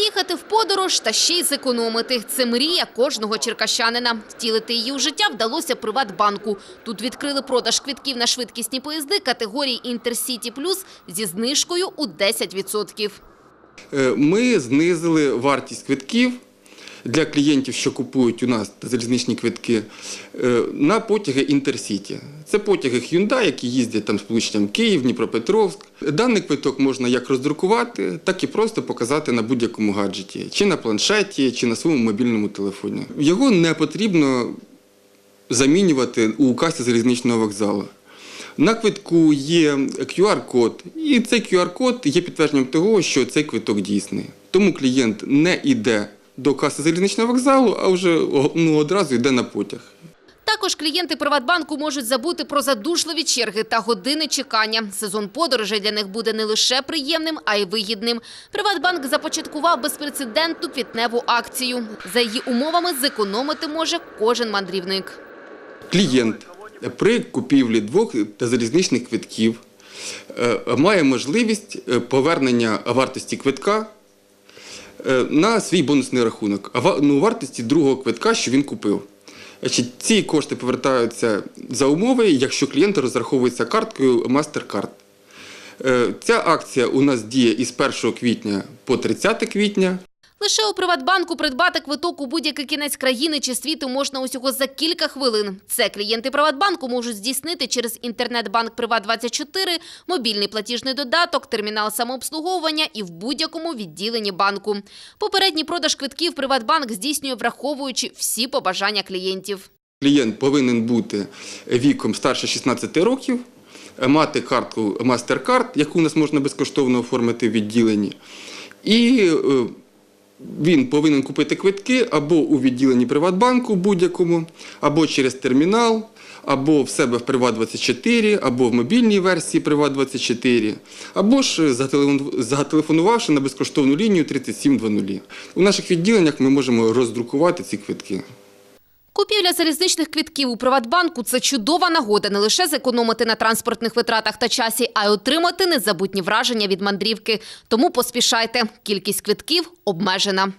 Поїхати в подорож та ще й зекономити. Це мрія кожного черкащанина. Втілити її у життя вдалося Приватбанку. Тут відкрили продаж квитків на швидкісні поїзди категорії Інтерсіті Плюс зі знижкою у 10%. Е, Ми знизили вартість квитків для клієнтів, що купують у нас залізничні квитки, е, на потяги Інтерсіті. Це потяги Hyundai, які їздять там сполученням Київ, Дніпропетровськ. Даний квиток можна як роздрукувати, так і просто показати на будь-якому гаджеті, чи на планшеті, чи на своєму мобільному телефоні. Його не потрібно замінювати у касі залізничного вокзалу. На квитку є QR-код, і цей QR-код є підтвердженням того, що цей квиток дійсний. Тому клієнт не йде до каси залізничного вокзалу, а вже ну, одразу йде на потяг. Також клієнти Приватбанку можуть забути про задушливі черги та години чекання. Сезон подорожей для них буде не лише приємним, а й вигідним. Приватбанк започаткував безпрецедентну квітневу акцію. За її умовами зекономити може кожен мандрівник. Клієнт при купівлі двох та залізничних квитків е, має можливість е, повернення вартості квитка на свій бонусний рахунок, ну, вартості другого квитка, що він купив. Ці кошти повертаються за умови, якщо клієнт розраховується карткою MasterCard. Е, Ця акція у нас діє із 1 квітня по 30 квітня. Лише у Приватбанку придбати квиток у будь-який кінець країни чи світу можна усього за кілька хвилин. Це клієнти Приватбанку можуть здійснити через інтернет-банк Приват24, мобільний платіжний додаток, термінал самообслуговування і в будь-якому відділенні банку. Попередній продаж квитків Приватбанк здійснює, враховуючи всі побажання клієнтів. Клієнт повинен бути віком старше 16 років, мати картку MasterCard, яку у нас можна безкоштовно оформити в відділенні. І е, він повинен купити квитки або у відділенні Приватбанку будь-якому, або через термінал, або в себе в Приват24, або в мобільній версії Приват24, або ж зателефонувавши на безкоштовну лінію 3700. У наших відділеннях ми можемо роздрукувати ці квитки. Купівля залізничних квітків у Приватбанку – це чудова нагода не лише зекономити на транспортних витратах та часі, а й отримати незабутні враження від мандрівки. Тому поспішайте. Кількість квитків обмежена.